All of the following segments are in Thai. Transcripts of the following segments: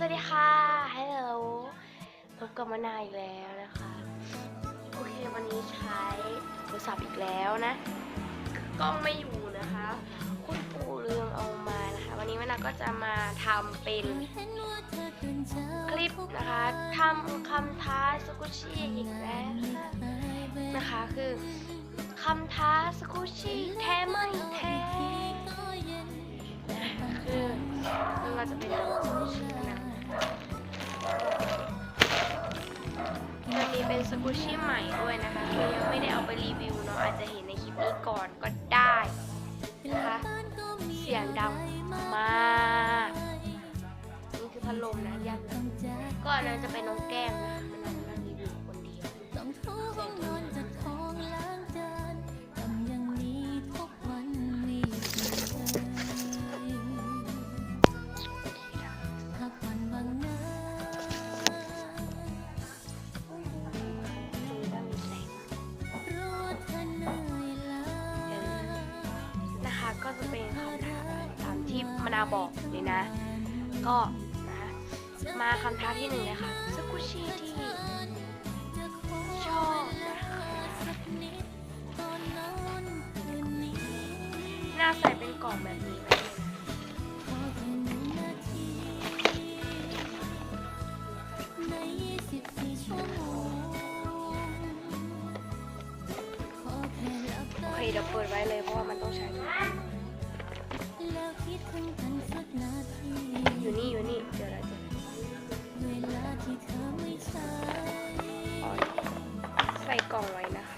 สวัสดีค่ะ ฮัลโหล พบกับมานาอีกแล้วนะคะ โอเค วันนี้ใช้โทรศัพท์อีกแล้วนะ กล้องไม่อยู่นะคะ คุณปู่เรืองเอามานะคะ วันนี้มานาก็จะมาทำเป็นคลิปนะคะทำคำท้าสกุชี่อีกแล้วนะคะ คือคำท้าสกุชี่แท้ไม่แท้นคือ ไม่ว่าจะเป็นสกุชชี่นะมัน เป็นสกูชี่ใหม่ด้วยนะคะยังไม่ได้เอาไปรีวิวเนาะอาจจะเห็นในคลิปนี้ก่อนก็ได้นะคะเสียงดังมากนี่คือพัดลมนะยังก็อันนั้นจะเป็นน้องแก้มนะคะ นาบอกเลยนะ ก็นะมาคำท้าที่หนึ่งเลยค่ะสกุชี่ที่ชอบนะคะหน้าใส่เป็นกล่องแบบนี้ไหนึ่งนาทีใน24ชั่วโมงขอแค่หลับโอเคเดี๋ยวเปิดไว้เลยเพราะว่ามันต้องใช้ คิดถึงกันสักนาทีอยู่นี่อยู่นี่เดี๋ยวเราจะเวลาที่เธอไม่ใช้ออนใส่กล่องไว้นะคะ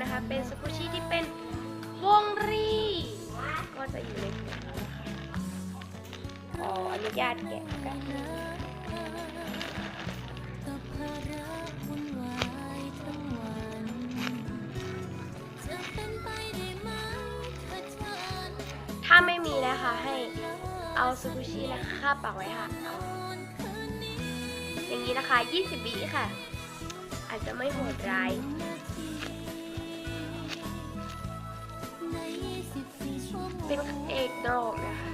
นะคะ เป็นสกุชี่ที่เป็นวงรี ก็จะอยู่ในถุงนี้นะคะขออนุญาตแกะกันกับภาระวุ่นวายทั้งวันจะเป็นไปได้ไหมถ้าไม่มีนะคะให้เอาสกุชี่นะคะคาบปากไว้ค่ะอานอนคืนนี้อย่างนี้นะคะ 20วิค่ะ อาจจะไม่โหดร้าย เป็นเอกดอกนะคะ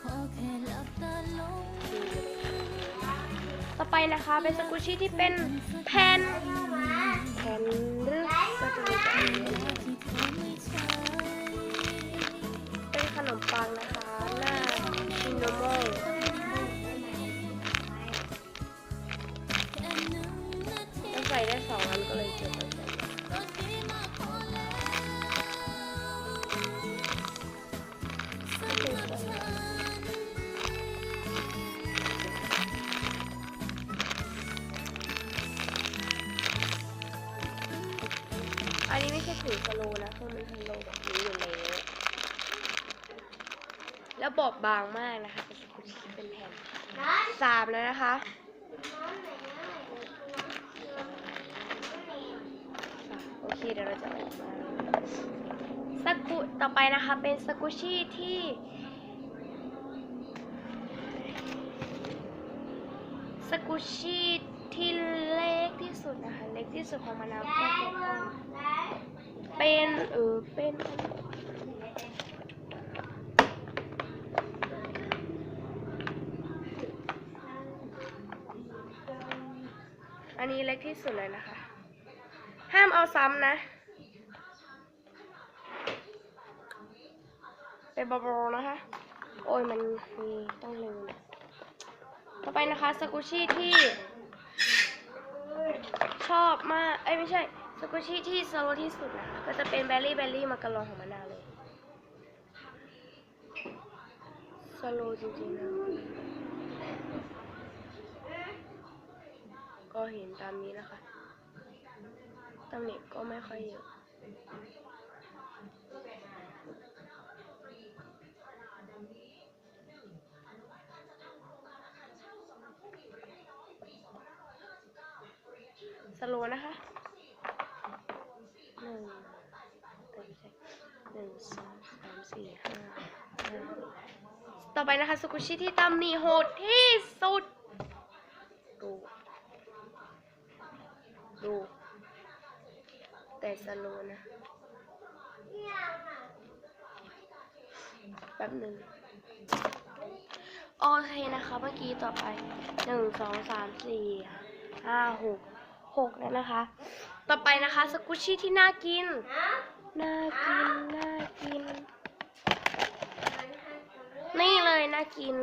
ขอแค่หลับตาลงดูเลยค่ะต่อไปนะคะเป็นสกุชี่ที่เป็นแผ่นแผ่นรึก็จะมีแบบนี้นะคะที่เธอไม่ใช้เป็นขนมปังนะคะหน้าชินโนโมแค่หนึ่งใส่ได้สองอันก็เลยเก็บไว้ อันนี้ไม่ใช่ถุงสโลนะคือมันสโลแบบนี้อยู่แล้ว แล้วบอบบางมากนะคะเป็นสกุชชี่เป็นแผ่นสามแล้วนะคะโอเคเดี๋ยวเราจะออกมาสกุต่อไปนะคะเป็นสกุชี่ที่สกุชี่ที่เล็กที่สุดนะคะ เล็กที่สุดของมะนาวก็จะต้อ เป็นเออเป็นอันนี้เล็กที่สุดเลยนะคะ ห้ามเอาซ้ำนะ เป็นบอลนะคะ โอ้ยมันมีต้องลืมต่อไปนะคะสกุชี่ที่ ชอบมาก เอ้ยไม่ใช่ สกุชี่ที่สโลที่สุดนะคะก็จะเป็นแบลลี่แบลลี่มากระลองของมะนาวเลยสโลจริงๆนะก็เห็นตามนี้นะคะตำหนิก็ไม่ค่อยเยอะสโลนะคะหนึ่งเอ้ยไม่ใช่หนึ่งสอง สี่ห้าต่อไปนะคะสกุชิที่ตำหนิโหดที่สุด ดู ดู แต่สโลนะแป๊บหนึ่งโอเคนะคะเมื่อกี้ต่อไปหนึ่งสองสามสี่ห้าหกหกแล้วนะคะ ต่อไปนะคะสกุชชี่ที่น่ากิน น่ากิน น่ากิน นี่เลยน่ากิน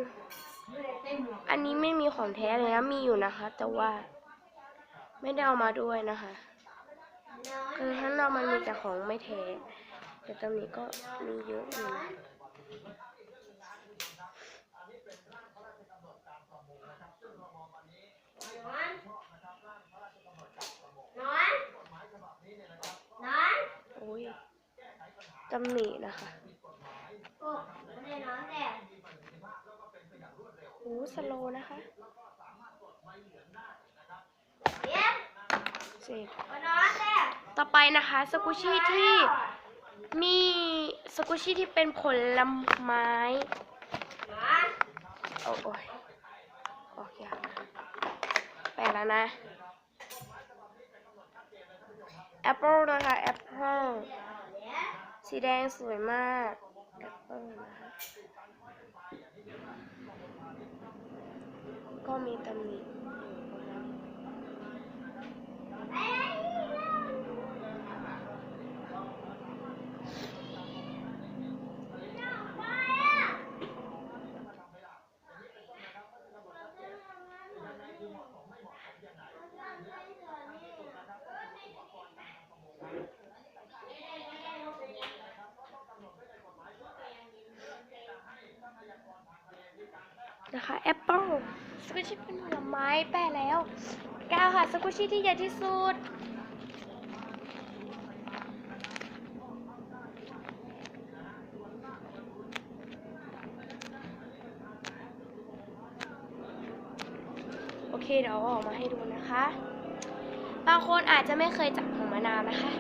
อันนี้ไม่มีของแท้เลยนะมีอยู่นะคะ แต่ว่าไม่ได้เอามาด้วยนะคะ คือข้างนอกมันมีแต่ของไม่แท้แต่ตรงนี้ก็มีเยอะอยู่นะโอ้ยตำหนินะคะโอ้ สโลนะคะเสร็จต่อไปนะคะสกุชี่ที่มีสกุชี่ที่เป็นผลไม้โอ้โอ้ยออกยากนะแปลแล้วนะแอปเปิลนะคะแอปเปิลสีแดงสวยมากแอปเปิลนะคะ ก็มีตำหนิอยู่ประมาณนะคะแอปเปิล สกุชชี่เป็นผลไม้แปะแล้วก้าวค่ะสกุชชี่ที่ใหญ่ที่สุดโอเคเดี๋ยวอออกมาให้ดูนะคะ บางคนอาจจะไม่เคยจับของมะนาวนะคะ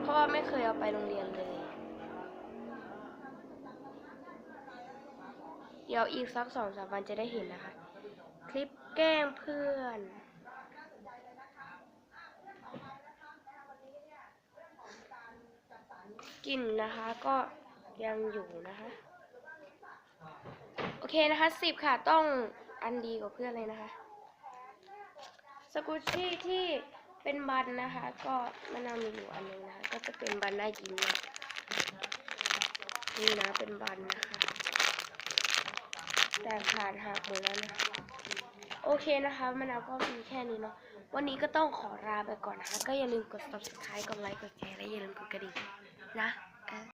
เพราะว่าไม่เคยเอาไปโรงเรียน เดี๋ยวอีกสักสองสามวันจะได้เห็นนะคะ คลิปแกล้งเพื่อน กลิ่นนะคะก็ยังอยู่นะคะ โอเคนะคะสิบค่ะต้องอันดีกว่าเพื่อนเลยนะคะ สกุชชี่ที่เป็นบันนะคะ ก็มะนมีอยู่อันหนึงนะคะ ก็จะเป็นบันหน้ายิ้มนะนี่นะเป็นบันนะคะ แต่ขาดหักหมดแล้วนะโอเคนะคะมะนาวก็มีแค่นี้เนาะวันนี้ก็ต้องขอลาไปก่อนนะคะก็อย่าลืมกด subscribe กดไลค์กดแชร์และอย่าลืมกดกระดิ่งนะ